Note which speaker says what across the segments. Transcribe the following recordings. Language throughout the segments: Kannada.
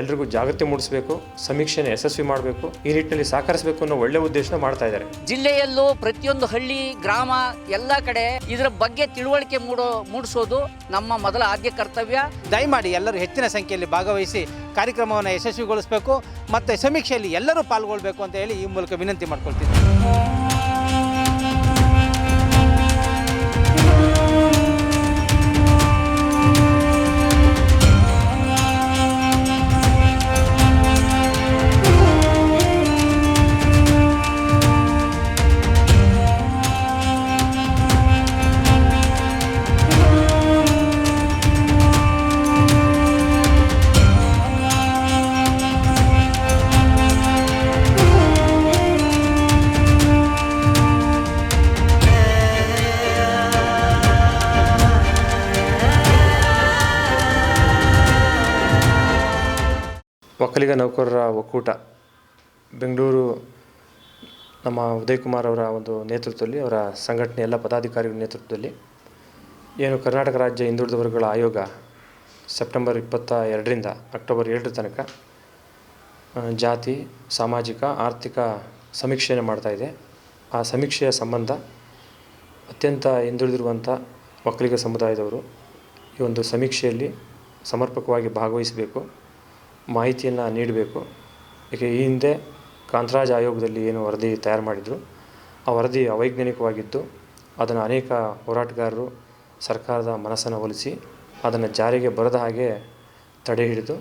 Speaker 1: ಎಲ್ರಿಗೂ ಜಾಗೃತಿ ಮೂಡಿಸಬೇಕು ಸಮೀಕ್ಷೆನ ಯಶಸ್ವಿ ಮಾಡಬೇಕು ಈ ನಿಟ್ಟಿನಲ್ಲಿ ಸಹಕರಿಸಬೇಕು ಅನ್ನೋ ಒಳ್ಳೆ ಉದ್ದೇಶನ ಮಾಡ್ತಾ ಇದ್ದಾರೆ.
Speaker 2: ಜಿಲ್ಲೆಯಲ್ಲೂ ಪ್ರತಿಯೊಂದು ಹಳ್ಳಿ ಗ್ರಾಮ ಎಲ್ಲ ಕಡೆ ಇದರ ಬಗ್ಗೆ ತಿಳುವಳಿಕೆ ಮೂಡೋ ಮೂಡಿಸೋದು ನಮ್ಮ ಮೊದಲ ಆದ್ಯ ಕರ್ತವ್ಯ.
Speaker 3: ದಯಮಾಡಿ ಎಲ್ಲರೂ ಹೆಚ್ಚಿನ ಸಂಖ್ಯೆಯಲ್ಲಿ ಭಾಗವಹಿಸಿ ಕಾರ್ಯಕ್ರಮವನ್ನು ಯಶಸ್ವಿಗೊಳಿಸಬೇಕು ಮತ್ತು ಸಮೀಕ್ಷೆಯಲ್ಲಿ ಎಲ್ಲರೂ ಪಾಲ್ಗೊಳ್ಬೇಕು ಅಂತ ಹೇಳಿ ಈ ಮೂಲಕ ವಿನಂತಿ ಮಾಡ್ಕೊಳ್ತೀನಿ.
Speaker 1: ಒಕ್ಕಲಿಗ ನೌಕರರ ಒಕ್ಕೂಟ. ಬೆಂಗಳೂರು ನಮ್ಮ ಉದಯ್ ಕುಮಾರ್ ಅವರ ಒಂದು ನೇತೃತ್ವದಲ್ಲಿ, ಅವರ ಸಂಘಟನೆ ಎಲ್ಲ ಪದಾಧಿಕಾರಿಗಳ ನೇತೃತ್ವದಲ್ಲಿ ಏನು ಕರ್ನಾಟಕ ರಾಜ್ಯ ಹಿಂದುಳಿದ ವರ್ಗಗಳ ಆಯೋಗ ಸೆಪ್ಟೆಂಬರ್ ಇಪ್ಪತ್ತ ಎರಡರಿಂದ ಅಕ್ಟೋಬರ್ ಎರಡರ ತನಕ ಜಾತಿ, ಸಾಮಾಜಿಕ, ಆರ್ಥಿಕ ಸಮೀಕ್ಷೆಯನ್ನು ಮಾಡ್ತಾಯಿದೆ ಆ ಸಮೀಕ್ಷೆಯ ಸಂಬಂಧ ಅತ್ಯಂತ ಹಿಂದುಳಿದಿರುವಂಥ ಒಕ್ಕಲಿಗ ಸಮುದಾಯದವರು ಈ ಒಂದು ಸಮೀಕ್ಷೆಯಲ್ಲಿ ಸಮರ್ಪಕವಾಗಿ ಭಾಗವಹಿಸಬೇಕು. ಮಾಹಿತಿಯನ್ನು ನೀಡಬೇಕು. ಏಕೆ, ಈ ಹಿಂದೆ ಕಾಂತರಾಜ್ ಆಯೋಗದಲ್ಲಿ ಏನು ವರದಿ ತಯಾರು ಮಾಡಿದರು, ಆ ವರದಿ ಅವೈಜ್ಞಾನಿಕವಾಗಿದ್ದು ಅದನ್ನು ಅನೇಕ ಹೋರಾಟಗಾರರು ಸರ್ಕಾರದ ಮನಸ್ಸನ್ನು ಒಲಿಸಿ ಅದನ್ನು ಜಾರಿಗೆ ಬರದ ಹಾಗೆ ತಡೆ ಹಿಡಿದು,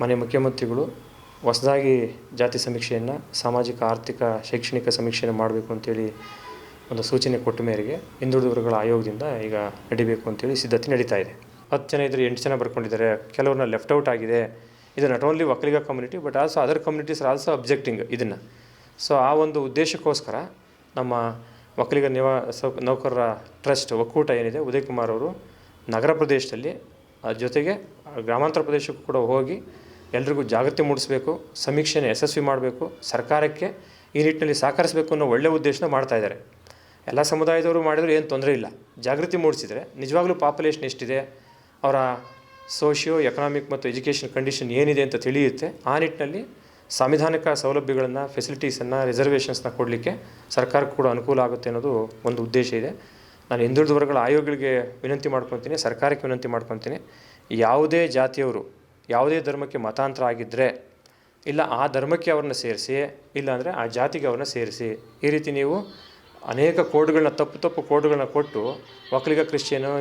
Speaker 1: ಮನೆ ಮುಖ್ಯಮಂತ್ರಿಗಳು ಹೊಸದಾಗಿ ಜಾತಿ ಸಮೀಕ್ಷೆಯನ್ನು, ಸಾಮಾಜಿಕ, ಆರ್ಥಿಕ, ಶೈಕ್ಷಣಿಕ ಸಮೀಕ್ಷೆಯನ್ನು ಮಾಡಬೇಕು ಅಂತೇಳಿ ಒಂದು ಸೂಚನೆ ಕೊಟ್ಟ ಮೇರೆಗೆ ಹಿಂದುಳಿದ ವರ್ಗಗಳ ಆಯೋಗದಿಂದ ಈಗ ನಡಿಬೇಕು ಅಂತೇಳಿ ಸಿದ್ಧತೆ ನಡೀತಾ ಇದೆ. ಹತ್ತು ಜನ ಇದ್ದರೆ ಎಂಟು ಜನ ಬರ್ಕೊಂಡಿದ್ದಾರೆ. ಕೆಲವ್ರನ್ನ ಲೆಫ್ಟ್ ಔಟ್ ಆಗಿದೆ. ಇದು not only Vokkaliga community but also other communities are also objecting ಇದನ್ನು. ಸೊ ಆ ಒಂದು ಉದ್ದೇಶಕ್ಕೋಸ್ಕರ ನಮ್ಮ ಒಕ್ಕಲಿಗ ನಿವಾಸ ನೌಕರರ ಟ್ರಸ್ಟ್ ಒಕ್ಕೂಟ ಏನಿದೆ, ಉದಯ್ ಕುಮಾರ್ ಅವರು ನಗರ ಪ್ರದೇಶದಲ್ಲಿ ಜೊತೆಗೆ ಗ್ರಾಮಾಂತರ ಪ್ರದೇಶಕ್ಕೂ ಕೂಡ ಹೋಗಿ ಎಲ್ರಿಗೂ ಜಾಗೃತಿ ಮೂಡಿಸಬೇಕು, ಸಮೀಕ್ಷೆನ ಯಶಸ್ವಿ ಮಾಡಬೇಕು, ಸರ್ಕಾರಕ್ಕೆ ಈ ನಿಟ್ಟಿನಲ್ಲಿ ಸಹಕರಿಸಬೇಕು ಅನ್ನೋ ಒಳ್ಳೆಯ ಉದ್ದೇಶನ ಮಾಡ್ತಾ ಇದ್ದಾರೆ. ಎಲ್ಲ ಸಮುದಾಯದವರು ಮಾಡಿದರೂ, ಏನು ತೊಂದರೆ ಇಲ್ಲ. ಜಾಗೃತಿ ಮೂಡಿಸಿದರೆ ನಿಜವಾಗ್ಲೂ ಪಾಪ್ಯುಲೇಷನ್ ಎಷ್ಟಿದೆ, ಅವರ ಸೋಷಿಯೋ ಎಕನಾಮಿಕ್ ಮತ್ತು ಎಜುಕೇಷನ್ ಕಂಡೀಷನ್ ಏನಿದೆ ಅಂತ ತಿಳಿಯುತ್ತೆ, ಆ ನಿಟ್ಟಿನಲ್ಲಿ ಸಾಂವಿಧಾನಿಕ ಸೌಲಭ್ಯಗಳನ್ನು, ಫೆಸಿಲಿಟೀಸನ್ನು, ರಿಸರ್ವೇಷನ್ಸ್ನ ಕೊಡಲಿಕ್ಕೆ ಸರ್ಕಾರಕ್ಕೆ ಕೂಡ ಅನುಕೂಲ ಆಗುತ್ತೆ ಅನ್ನೋದು ಒಂದು ಉದ್ದೇಶ ಇದೆ. ನಾನು ಹಿಂದುಳಿದ ವರ್ಗಗಳ ಆಯೋಗಗಳಿಗೆ ವಿನಂತಿ ಮಾಡ್ಕೊತೀನಿ, ಸರ್ಕಾರಕ್ಕೆ ವಿನಂತಿ ಮಾಡ್ಕೊತೀನಿ. ಯಾವುದೇ ಜಾತಿಯವರು ಯಾವುದೇ ಧರ್ಮಕ್ಕೆ ಮತಾಂತರ ಆಗಿದ್ದರೆ ಇಲ್ಲ ಆ ಧರ್ಮಕ್ಕೆ ಅವ್ರನ್ನ ಸೇರಿಸಿ ಇಲ್ಲಾಂದರೆ ಆ ಜಾತಿಗೆ ಅವ್ರನ್ನ ಸೇರಿಸಿ, ಈ ರೀತಿ ನೀವು ಅನೇಕ ಕೋಡ್ಗಳನ್ನ, ತಪ್ಪು ತಪ್ಪು ಕೋಡ್ಗಳನ್ನ ಕೊಟ್ಟು, ಒಕ್ಕಲಿಗ, ಕ್ರಿಶ್ಚಿಯನು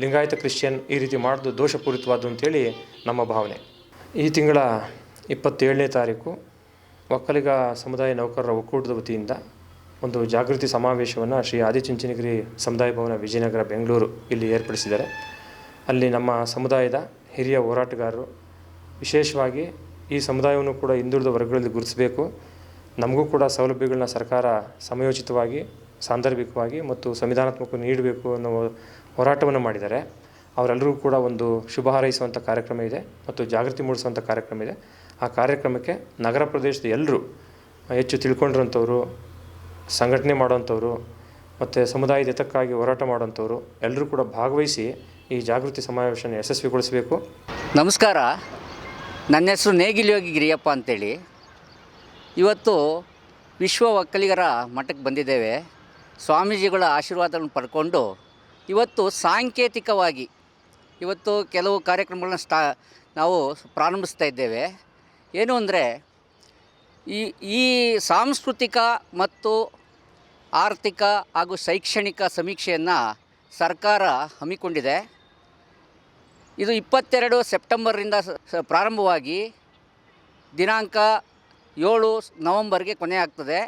Speaker 1: ಲಿಂಗಾಯತ ಕ್ರಿಶ್ಚಿಯನ್ ಈ ರೀತಿ ಮಾಡೋದು ದೋಷಪೂರಿತವಾದ್ದು ಅಂತೇಳಿ ನಮ್ಮ ಭಾವನೆ. ಈ ತಿಂಗಳ ಇಪ್ಪತ್ತೇಳನೇ ತಾರೀಕು ಒಕ್ಕಲಿಗ ಸಮುದಾಯ ನೌಕರರ ಒಕ್ಕೂಟದ ವತಿಯಿಂದ ಒಂದು ಜಾಗೃತಿ ಸಮಾವೇಶವನ್ನು ಶ್ರೀ ಆದಿಚುಂಚನಗಿರಿ ಸಮುದಾಯ ಭವನ ವಿಜಯನಗರ ಬೆಂಗಳೂರು ಇಲ್ಲಿ ಏರ್ಪಡಿಸಿದ್ದಾರೆ. ಅಲ್ಲಿ ನಮ್ಮ ಸಮುದಾಯದ ಹಿರಿಯ ಹೋರಾಟಗಾರರು ವಿಶೇಷವಾಗಿ ಈ ಸಮುದಾಯವನ್ನು ಕೂಡ ಹಿಂದುಳಿದ ವರ್ಗಗಳಲ್ಲಿ ಗುರುತಿಸಬೇಕು. ನಮಗೂ ಕೂಡ ಸೌಲಭ್ಯಗಳನ್ನ ಸರ್ಕಾರ ಸಮಯೋಚಿತವಾಗಿ, ಸಾಂದರ್ಭಿಕವಾಗಿ ಮತ್ತು ಸಂವಿಧಾನಾತ್ಮಕ ನೀಡಬೇಕು ಅನ್ನೋ ಹೋರಾಟವನ್ನು ಮಾಡಿದ್ದಾರೆ. ಅವರೆಲ್ಲರೂ ಕೂಡ ಒಂದು ಶುಭ ಹಾರೈಸುವಂಥ ಕಾರ್ಯಕ್ರಮ ಇದೆ ಮತ್ತು ಜಾಗೃತಿ ಮೂಡಿಸುವಂಥ ಕಾರ್ಯಕ್ರಮ ಇದೆ. ಆ ಕಾರ್ಯಕ್ರಮಕ್ಕೆ ನಗರ ಪ್ರದೇಶದ ಎಲ್ಲರೂ ಹೆಚ್ಚು ತಿಳ್ಕೊಂಡಿರೋಂಥವ್ರು ಸಂಘಟನೆ ಮಾಡುವಂಥವ್ರು ಮತ್ತು ಸಮುದಾಯದ ಹಿತಕ್ಕಾಗಿ ಹೋರಾಟ ಮಾಡೋಂಥವ್ರು ಎಲ್ಲರೂ ಕೂಡ ಭಾಗವಹಿಸಿ ಈ ಜಾಗೃತಿ ಸಮಾವೇಶನ ಯಶಸ್ವಿಗೊಳಿಸಬೇಕು.
Speaker 2: ನಮಸ್ಕಾರ. ನನ್ನ ಹೆಸರು ನೇಗಿಲಿಯೋಗಿ ಗಿರಿಯಪ್ಪ ಅಂತೇಳಿ. ಇವತ್ತು ವಿಶ್ವ ಒಕ್ಕಲಿಗರ ಮಠಕ್ಕೆ ಬಂದಿದ್ದೇವೆ. ಸ್ವಾಮೀಜಿಗಳ ಆಶೀರ್ವಾದವನ್ನು ಪಡ್ಕೊಂಡು ಇವತ್ತು ಸಾಂಕೇತಿಕವಾಗಿ ಇವತ್ತು ಕೆಲವು ಕಾರ್ಯಕ್ರಮಗಳನ್ನ ಸ್ಟಾ, ನಾವು ಪ್ರಾರಂಭಿಸ್ತಾ ಇದ್ದೇವೆ. ಏನು ಅಂದರೆ, ಈ ಈ ಸಾಂಸ್ಕೃತಿಕ ಮತ್ತು ಆರ್ಥಿಕ ಹಾಗೂ ಶೈಕ್ಷಣಿಕ ಸಮೀಕ್ಷೆಯನ್ನು ಸರ್ಕಾರ ಹಮ್ಮಿಕೊಂಡಿದೆ. ಇದು ಇಪ್ಪತ್ತೆರಡು ಸೆಪ್ಟೆಂಬರಿಂದ ಪ್ರಾರಂಭವಾಗಿ ದಿನಾಂಕ ಏಳು ನವಂಬರ್ಗೆ ಕೊನೆ ಆಗ್ತದೆ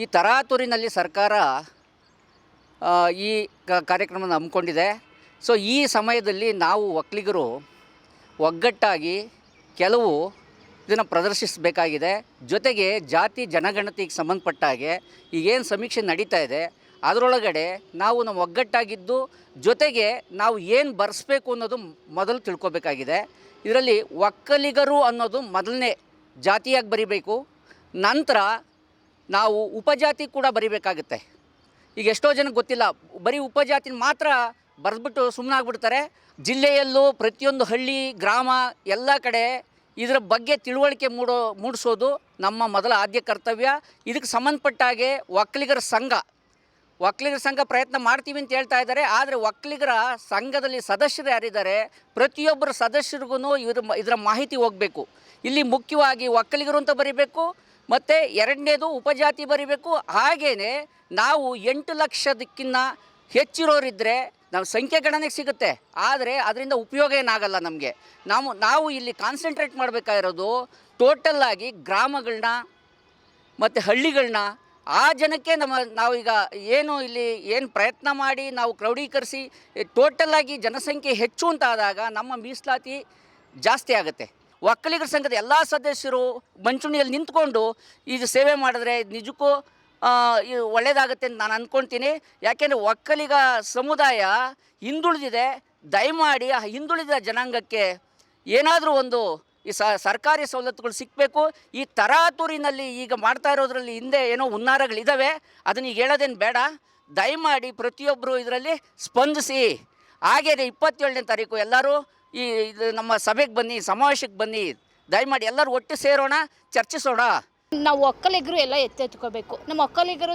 Speaker 2: ಈ ತರಾತುರಿನಲ್ಲಿ ಸರ್ಕಾರ ಈ ಕಾರ್ಯಕ್ರಮವನ್ನು ಹಮ್ಮಿಕೊಂಡಿದೆ. ಸೊ ಈ ಸಮಯದಲ್ಲಿ ನಾವು ಒಕ್ಕಲಿಗರು ಒಗ್ಗಟ್ಟಾಗಿ ಕೆಲವು ಇದನ್ನು ಪ್ರದರ್ಶಿಸಬೇಕಾಗಿದೆ. ಜೊತೆಗೆ ಜಾತಿ ಜನಗಣತಿಗೆ ಸಂಬಂಧಪಟ್ಟ ಹಾಗೆ ಈಗೇನು ಸಮೀಕ್ಷೆ ನಡೀತಾ ಇದೆ, ಅದರೊಳಗಡೆ ನಾವು ನಮ್ಮ ಒಗ್ಗಟ್ಟಾಗಿದ್ದು ಜೊತೆಗೆ ನಾವು ಏನು ಬರೆಸ್ಬೇಕು ಅನ್ನೋದು ಮೊದಲು ತಿಳ್ಕೊಬೇಕಾಗಿದೆ. ಇದರಲ್ಲಿ ಒಕ್ಕಲಿಗರು ಅನ್ನೋದು ಮೊದಲನೇ ಜಾತಿಯಾಗಿ ಬರಿಬೇಕು. ನಂತರ ನಾವು ಉಪಜಾತಿ ಕೂಡ ಬರಿಬೇಕಾಗುತ್ತೆ. ಈಗ ಎಷ್ಟೋ ಜನಕ್ಕೆ ಗೊತ್ತಿಲ್ಲ. ಬರೀ ಉಪಜಾತಿನ ಮಾತ್ರ ಬರೆದ್ಬಿಟ್ಟು ಸುಮ್ಮನೆ ಆಗ್ಬಿಡ್ತಾರೆ ಜಿಲ್ಲೆಯಲ್ಲೂ ಪ್ರತಿಯೊಂದು ಹಳ್ಳಿ, ಗ್ರಾಮ, ಎಲ್ಲ ಕಡೆ ಇದರ ಬಗ್ಗೆ ತಿಳುವಳಿಕೆ ಮೂಡೋ, ಮೂಡಿಸೋದು ನಮ್ಮ ಮೊದಲ ಆದ್ಯ ಕರ್ತವ್ಯ. ಇದಕ್ಕೆ ಸಂಬಂಧಪಟ್ಟ ಹಾಗೆ ಒಕ್ಕಲಿಗರ ಸಂಘ. ಒಕ್ಕಲಿಗರ ಸಂಘ ಪ್ರಯತ್ನ ಮಾಡ್ತೀವಿ ಅಂತ ಹೇಳ್ತಾ ಇದ್ದಾರೆ. ಆದರೆ ಒಕ್ಕಲಿಗರ ಸಂಘದಲ್ಲಿ ಸದಸ್ಯರು ಯಾರಿದ್ದಾರೆ, ಪ್ರತಿಯೊಬ್ಬರ ಸದಸ್ಯರಿಗೂ ಇದ್ರ, ಇದರ ಮಾಹಿತಿ ಹೋಗಬೇಕು. ಇಲ್ಲಿ ಮುಖ್ಯವಾಗಿ ಒಕ್ಕಲಿಗರು ಅಂತ ಬರಿಬೇಕು. ಮತ್ತು ಎರಡನೇದು ಉಪಜಾತಿ ಬರಿಬೇಕು. ಹಾಗೆಯೇ ನಾವು ಎಂಟು ಲಕ್ಷದಕ್ಕಿಂತ ಹೆಚ್ಚಿರೋರಿದ್ದರೆ ನಾವು ಸಂಖ್ಯೆ ಗಣನೆಗೆ ಸಿಗುತ್ತೆ. ಆದರೆ ಅದರಿಂದ ಉಪಯೋಗ ಏನಾಗಲ್ಲ ನಮಗೆ. ನಾವು ನಾವು ಇಲ್ಲಿ ಕಾನ್ಸಂಟ್ರೇಟ್ ಮಾಡಬೇಕಾಗಿರೋದು ಟೋಟಲ್ಲಾಗಿ ಗ್ರಾಮಗಳನ್ನ ಮತ್ತು ಹಳ್ಳಿಗಳನ್ನ ಆ ಜನಕ್ಕೆ ನಮ್ಮ ನಾವೀಗ ಏನು ಇಲ್ಲಿ ಏನು ಪ್ರಯತ್ನ ಮಾಡಿ ನಾವು ಕ್ರೌಢೀಕರಿಸಿ ಟೋಟಲ್ಲಾಗಿ ಜನಸಂಖ್ಯೆ ಹೆಚ್ಚು ಅಂತಾದಾಗ ನಮ್ಮ ಮೀಸಲಾತಿ ಜಾಸ್ತಿ ಆಗುತ್ತೆ. ಒಕ್ಕಲಿಗರ ಸಂಘದ ಎಲ್ಲ ಸದಸ್ಯರು ಮಂಚೂಣಿಯಲ್ಲಿ ನಿಂತ್ಕೊಂಡು ಇದು ಸೇವೆ ಮಾಡಿದ್ರೆ ನಿಜಕ್ಕೂ ಒಳ್ಳೆಯದಾಗುತ್ತೆ ಅಂತ ನಾನು ಅಂದ್ಕೊಳ್ತೀನಿ ಯಾಕೆಂದರೆ ಒಕ್ಕಲಿಗ ಸಮುದಾಯ ಹಿಂದುಳಿದಿದೆ. ದಯಮಾಡಿ ಆ ಹಿಂದುಳಿದ ಜನಾಂಗಕ್ಕೆ ಏನಾದರೂ ಒಂದು ಈ ಸರ್ಕಾರಿ ಸವಲತ್ತುಗಳು ಸಿಕ್ಕಬೇಕು ಈ ತರಾತುರಿನಲ್ಲಿ ಈಗ ಮಾಡ್ತಾ ಇರೋದ್ರಲ್ಲಿ ಹಿಂದೆ ಏನೋ ಹುನ್ನಾರಗಳಿದ್ದಾವೆ ಅದನ್ನ ಈಗ ಹೇಳೋದೇನು ಬೇಡ. ದಯಮಾಡಿ ಪ್ರತಿಯೊಬ್ಬರು ಇದರಲ್ಲಿ ಸ್ಪಂದಿಸಿ. ಹಾಗೇನೆ ಇಪ್ಪತ್ತೇಳನೇ ತಾರೀಕು ಎಲ್ಲರೂ ಈ ಇದು ನಮ್ಮ ಸಭೆಗೆ ಬನ್ನಿ ಸಮಾವೇಶಕ್ಕೆ ಬನ್ನಿ. ದಯಮಾಡಿ ಎಲ್ಲರೂ ಒಟ್ಟು ಸೇರೋಣ, ಚರ್ಚಿಸೋಣ.
Speaker 4: ನಾವು ಒಕ್ಕಲಿಗರು ಎಲ್ಲ ಎತ್ತೆತ್ಕೋಬೇಕು. ನಮ್ಮ ಒಕ್ಕಲಿಗರು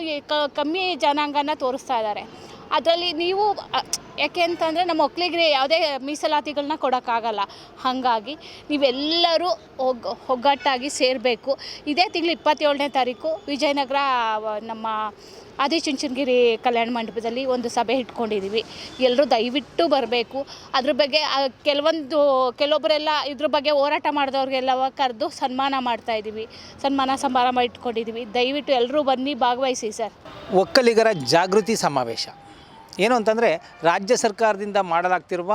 Speaker 4: ಕಮ್ಮಿ ಜನಾಂಗನ ತೋರಿಸ್ತಾ ಇದ್ದಾರೆ. ಅದರಲ್ಲಿ ನೀವು ಯಾಕೆ ಅಂತಂದರೆ ನಮ್ಮ ಮಕ್ಕಳಿಗೆ ಯಾವುದೇ ಮೀಸಲಾತಿಗಳನ್ನ ಕೊಡೋಕ್ಕಾಗಲ್ಲ. ಹಾಗಾಗಿ ನೀವೆಲ್ಲರೂ ಒಗ್, ಒಗ್ಗಟ್ಟಾಗಿ ಸೇರಬೇಕು. ಇದೇ ತಿಂಗಳು ಇಪ್ಪತ್ತೇಳನೇ ತಾರೀಕು ವಿಜಯನಗರ ನಮ್ಮ ಆದಿಚುಂಚನಗಿರಿ ಕಲ್ಯಾಣ ಮಂಟಪದಲ್ಲಿ ಒಂದು ಸಭೆ ಇಟ್ಕೊಂಡಿದ್ದೀವಿ ಎಲ್ಲರೂ ದಯವಿಟ್ಟು ಬರಬೇಕು. ಅದ್ರ ಬಗ್ಗೆ ಕೆಲವೊಂದು ಕೆಲವೊಬ್ಬರೆಲ್ಲ ಇದ್ರ ಬಗ್ಗೆ ಹೋರಾಟ ಮಾಡಿದವ್ರಿಗೆಲ್ಲ ಕರೆದು ಸನ್ಮಾನ ಮಾಡ್ತಾ ಇದ್ದೀವಿ ಸನ್ಮಾನ ಸಮಾರಂಭ ಇಟ್ಕೊಂಡಿದ್ದೀವಿ ದಯವಿಟ್ಟು ಎಲ್ಲರೂ ಬನ್ನಿ, ಭಾಗವಹಿಸಿ ಸರ್.
Speaker 3: ಒಕ್ಕಲಿಗರ ಜಾಗೃತಿ ಸಮಾವೇಶ. ಏನು ಅಂತಂದರೆ ರಾಜ್ಯ ಸರ್ಕಾರದಿಂದ ಮಾಡಲಾಗ್ತಿರುವ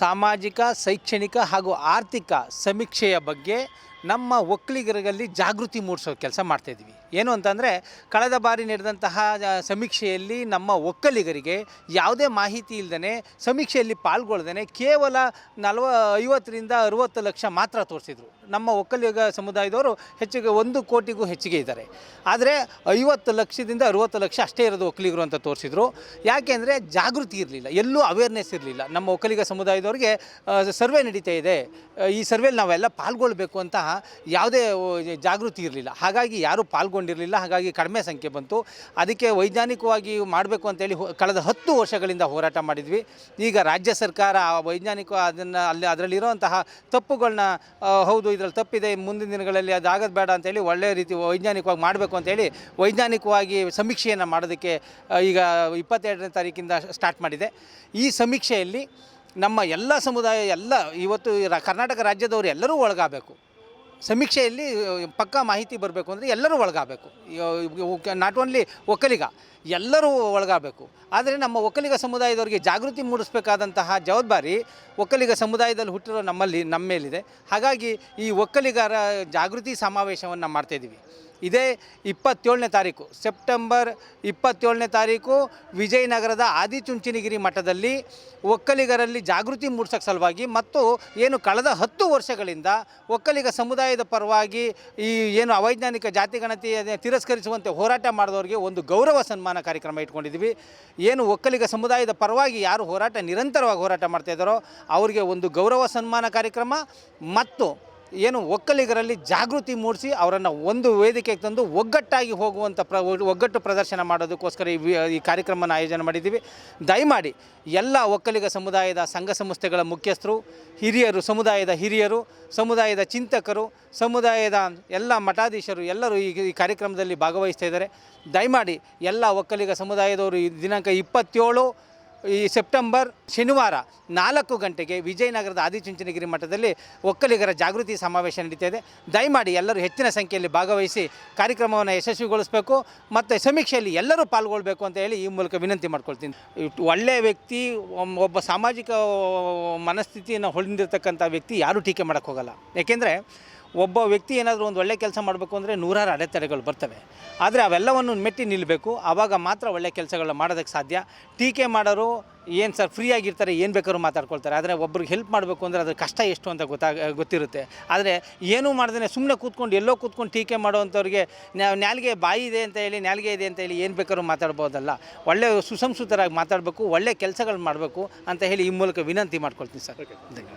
Speaker 3: ಸಾಮಾಜಿಕ, ಶೈಕ್ಷಣಿಕ ಹಾಗೂ ಆರ್ಥಿಕ ಸಮೀಕ್ಷೆಯ ಬಗ್ಗೆ ನಮ್ಮ ಒಕ್ಕಲಿಗರಲ್ಲಿ ಜಾಗೃತಿ ಮೂಡಿಸೋ ಕೆಲಸ ಮಾಡ್ತಾಯಿದ್ವಿ ಏನು ಅಂತಂದರೆ, ಕಳೆದ ಬಾರಿ ನಡೆದಂತಹ ಸಮೀಕ್ಷೆಯಲ್ಲಿ ನಮ್ಮ ಒಕ್ಕಲಿಗರಿಗೆ ಯಾವುದೇ ಮಾಹಿತಿ ಇಲ್ಲದೇ ಸಮೀಕ್ಷೆಯಲ್ಲಿ ಪಾಲ್ಗೊಳ್ದೇ ಕೇವಲ ನಲ್ವ ಐವತ್ತರಿಂದ ಅರುವತ್ತು ಲಕ್ಷ ಮಾತ್ರ ತೋರಿಸಿದರು. ನಮ್ಮ ಒಕ್ಕಲಿಗ ಸಮುದಾಯದವರು ಹೆಚ್ಚಿಗೆ ಒಂದು ಕೋಟಿಗೂ ಹೆಚ್ಚಿಗೆ ಇದ್ದಾರೆ. ಆದರೆ ಐವತ್ತು ಲಕ್ಷದಿಂದ ಅರುವತ್ತು ಲಕ್ಷ ಅಷ್ಟೇ ಇರೋದು ಒಕ್ಕಲಿಗರು ಅಂತ ತೋರಿಸಿದರು. ಯಾಕೆಂದರೆ ಜಾಗೃತಿ ಇರಲಿಲ್ಲ, ಎಲ್ಲೂ ಅವೇರ್ನೆಸ್ ಇರಲಿಲ್ಲ. ನಮ್ಮ ಒಕ್ಕಲಿಗ ಸಮುದಾಯದವ್ರಿಗೆ ಸರ್ವೆ ನಡೀತಾ ಇದೆ. ಈ ಸರ್ವೆಯಲ್ಲಿ ನಾವೆಲ್ಲ ಪಾಲ್ಗೊಳ್ಬೇಕು ಅಂತ ಯಾವುದೇ ಜಾಗೃತಿ ಇರಲಿಲ್ಲ. ಹಾಗಾಗಿ ಯಾರೂ ಪಾಲ್ಗೊಂಡಿರಲಿಲ್ಲ ಹಾಗಾಗಿ ಕಡಿಮೆ ಸಂಖ್ಯೆ ಬಂತು. ಅದಕ್ಕೆ ವೈಜ್ಞಾನಿಕವಾಗಿ ಮಾಡಬೇಕು ಅಂತೇಳಿ ಕಳೆದ ಹತ್ತು ವರ್ಷಗಳಿಂದ ಹೋರಾಟ ಮಾಡಿದ್ವಿ. ಈಗ ರಾಜ್ಯ ಸರ್ಕಾರ ಆ ವೈಜ್ಞಾನಿಕ ಅದನ್ನು ಅಲ್ಲಿ ಅದರಲ್ಲಿರುವಂತಹ ತಪ್ಪುಗಳನ್ನ ಹೌದು ಇದರಲ್ಲಿ ತಪ್ಪಿದೆ, ಮುಂದಿನ ದಿನಗಳಲ್ಲಿ ಅದಾಗದು ಬೇಡ ಅಂತೇಳಿ ಒಳ್ಳೆಯ ರೀತಿ ವೈಜ್ಞಾನಿಕವಾಗಿ ಮಾಡಬೇಕು ಅಂತೇಳಿ ವೈಜ್ಞಾನಿಕವಾಗಿ ಸಮೀಕ್ಷೆಯನ್ನು ಮಾಡೋದಕ್ಕೆ ಈಗ ಇಪ್ಪತ್ತೆರಡನೇ ತಾರೀಕಿಂದ ಸ್ಟಾರ್ಟ್ ಮಾಡಿದೆ. ಈ ಸಮೀಕ್ಷೆಯಲ್ಲಿ ನಮ್ಮ ಎಲ್ಲ ಸಮುದಾಯ, ಎಲ್ಲ ಇವತ್ತು ಕರ್ನಾಟಕ ರಾಜ್ಯದವರು ಎಲ್ಲರೂ ಒಳಗಾಗಬೇಕು. ಸಮೀಕ್ಷೆಯಲ್ಲಿ ಪಕ್ಕಾ ಮಾಹಿತಿ ಬರಬೇಕು ಅಂದರೆ ಎಲ್ಲರೂ ಒಳಗಾಗಬೇಕು. ನಾಟ್ ಓನ್ಲಿ ಒಕ್ಕಲಿಗ, ಎಲ್ಲರೂ ಒಳಗಾಗಬೇಕು. ಆದರೆ ನಮ್ಮ ಒಕ್ಕಲಿಗ ಸಮುದಾಯದವರಿಗೆ ಜಾಗೃತಿ ಮೂಡಿಸಬೇಕಾದಂತಹ ಜವಾಬ್ದಾರಿ ಒಕ್ಕಲಿಗ ಸಮುದಾಯದಲ್ಲಿ ಹುಟ್ಟಿರೋ ನಮ್ಮಲ್ಲಿ ನಮ್ಮ ಮೇಲಿದೆ ಹಾಗಾಗಿ ಈ ಒಕ್ಕಲಿಗರ ಜಾಗೃತಿ ಸಮಾವೇಶವನ್ನು ಮಾಡ್ತಾಯಿದ್ದೀವಿ ಇದೇ ಇಪ್ಪತ್ತೇಳನೇ ತಾರೀಕು. ಸೆಪ್ಟೆಂಬರ್ ಇಪ್ಪತ್ತೇಳನೇ ತಾರೀಕು ವಿಜಯನಗರದ ಆದಿಚುಂಚನಗಿರಿ ಮಠದಲ್ಲಿ ಒಕ್ಕಲಿಗರಲ್ಲಿ ಜಾಗೃತಿ ಮೂಡಿಸೋಕ್ಕೆ ಸಲುವಾಗಿ ಮತ್ತು ಏನು ಕಳೆದ ಹತ್ತು ವರ್ಷಗಳಿಂದ ಒಕ್ಕಲಿಗ ಸಮುದಾಯದ ಪರವಾಗಿ ಈ ಏನು ಅವೈಜ್ಞಾನಿಕ ಜಾತಿಗಣತಿ ತಿರಸ್ಕರಿಸುವಂತೆ ಹೋರಾಟ ಮಾಡಿದವರಿಗೆ ಒಂದು ಗೌರವ ಸನ್ಮಾನ ಕಾರ್ಯಕ್ರಮ ಇಟ್ಕೊಂಡಿದ್ದೀವಿ. ಏನು ಒಕ್ಕಲಿಗ ಸಮುದಾಯದ ಪರವಾಗಿ ಯಾರು ಹೋರಾಟ ನಿರಂತರವಾಗಿ ಹೋರಾಟ ಮಾಡ್ತಾಯಿದ್ದಾರೋ ಅವರಿಗೆ ಒಂದು ಗೌರವ ಸನ್ಮಾನ ಕಾರ್ಯಕ್ರಮ ಮತ್ತು ಏನು ಒಕ್ಕಲಿಗರಲ್ಲಿ ಜಾಗೃತಿ ಮೂಡಿಸಿ ಅವರನ್ನು ಒಂದು ವೇದಿಕೆಗೆ ತಂದು ಒಗ್ಗಟ್ಟಾಗಿ ಹೋಗುವಂಥ ಪ್ರ ಒಗ್ಗಟ್ಟು ಪ್ರದರ್ಶನ ಮಾಡೋದಕ್ಕೋಸ್ಕರ ಈ ಈ ಕಾರ್ಯಕ್ರಮನ ಆಯೋಜನೆ ಮಾಡಿದ್ದೀವಿ. ದಯಮಾಡಿ ಎಲ್ಲ ಒಕ್ಕಲಿಗ ಸಮುದಾಯದ ಸಂಘ ಸಂಸ್ಥೆಗಳ ಮುಖ್ಯಸ್ಥರು, ಹಿರಿಯರು, ಸಮುದಾಯದ ಹಿರಿಯರು, ಸಮುದಾಯದ ಚಿಂತಕರು, ಸಮುದಾಯದ ಎಲ್ಲ ಮಠಾಧೀಶರು ಎಲ್ಲರೂ ಈ ಈ ಕಾರ್ಯಕ್ರಮದಲ್ಲಿ ಭಾಗವಹಿಸ್ತಾ ಇದ್ದಾರೆ. ದಯಮಾಡಿ ಎಲ್ಲ ಒಕ್ಕಲಿಗ ಸಮುದಾಯದವರು ಈ ದಿನಾಂಕ ಇಪ್ಪತ್ತೇಳು ಈ ಸೆಪ್ಟೆಂಬರ್ ಶನಿವಾರ ನಾಲ್ಕು ಗಂಟೆಗೆ ವಿಜಯನಗರದ ಆದಿಚುಂಚನಗಿರಿ ಮಠದಲ್ಲಿ ಒಕ್ಕಲಿಗರ ಜಾಗೃತಿ ಸಮಾವೇಶ ನಡೀತಾ ಇದೆ ದಯಮಾಡಿ ಎಲ್ಲರೂ ಹೆಚ್ಚಿನ ಸಂಖ್ಯೆಯಲ್ಲಿ ಭಾಗವಹಿಸಿ ಕಾರ್ಯಕ್ರಮವನ್ನು ಯಶಸ್ವಿಗೊಳಿಸಬೇಕು ಮತ್ತು ಸಮೀಕ್ಷೆಯಲ್ಲಿ ಎಲ್ಲರೂ ಪಾಲ್ಗೊಳ್ಬೇಕು ಅಂತ ಹೇಳಿ ಈ ಮೂಲಕ ವಿನಂತಿ ಮಾಡ್ಕೊಳ್ತೀನಿ. ಒಳ್ಳೆಯ ವ್ಯಕ್ತಿ ಒಬ್ಬ ಸಾಮಾಜಿಕ ಮನಸ್ಥಿತಿಯನ್ನು ಹೊಂದಿರತಕ್ಕಂಥ ವ್ಯಕ್ತಿ ಯಾರೂ ಟೀಕೆ ಮಾಡೋಕ್ಕೋಗಲ್ಲ ಯಾಕೆಂದರೆ ಒಬ್ಬ ವ್ಯಕ್ತಿ ಏನಾದರೂ ಒಂದು ಒಳ್ಳೆ ಕೆಲಸ ಮಾಡಬೇಕು ಅಂದರೆ ನೂರಾರು ಅಡೆತಡೆಗಳು ಬರ್ತವೆ. ಆದರೆ ಅವೆಲ್ಲವನ್ನು ಮೆಟ್ಟಿ ನಿಲ್ಲಬೇಕು ಆವಾಗ ಮಾತ್ರ ಒಳ್ಳೆ ಕೆಲಸಗಳನ್ನ ಮಾಡೋದಕ್ಕೆ ಸಾಧ್ಯ. ಟೀಕೆ ಮಾಡೋರು ಏನು ಸರ್ ಫ್ರೀ ಆಗಿರ್ತಾರೆ ಏನು ಬೇಕಾದ್ರೂ ಮಾತಾಡ್ಕೊಳ್ತಾರೆ. ಆದರೆ ಒಬ್ರಿಗೆ ಹೆಲ್ಪ್ ಮಾಡಬೇಕು ಅಂದರೆ ಅದ್ರ ಕಷ್ಟ ಎಷ್ಟು ಅಂತ ಗೊತ್ತಾಗ ಗೊತ್ತಿರುತ್ತೆ. ಆದರೆ ಏನೂ ಮಾಡ್ದೇ ಸುಮ್ಮನೆ ಕೂತ್ಕೊಂಡು ಎಲ್ಲೋ ಕೂತ್ಕೊಂಡು ಟೀಕೆ ಮಾಡೋವಂಥವ್ರಿಗೆ ನ್ಯಾಲ್ಗೆ ಬಾಯಿ ಇದೆ ಅಂತ ಹೇಳಿ ನ್ಯಾಲ್ಗೆ ಇದೆ ಅಂತ ಹೇಳಿ ಏನು ಬೇಕಾದ್ರೂ ಮಾತಾಡ್ಬೋದಲ್ಲ. ಒಳ್ಳೆ ಸುಸಂಸ್ಕೃತರಾಗಿ ಮಾತಾಡಬೇಕು ಒಳ್ಳೆ ಕೆಲಸಗಳು ಮಾಡಬೇಕು ಅಂತ ಹೇಳಿ ಈ ಮೂಲಕ ವಿನಂತಿ ಮಾಡ್ಕೊಳ್ತೀನಿ ಸರ್. ಧನ್ಯವಾದ.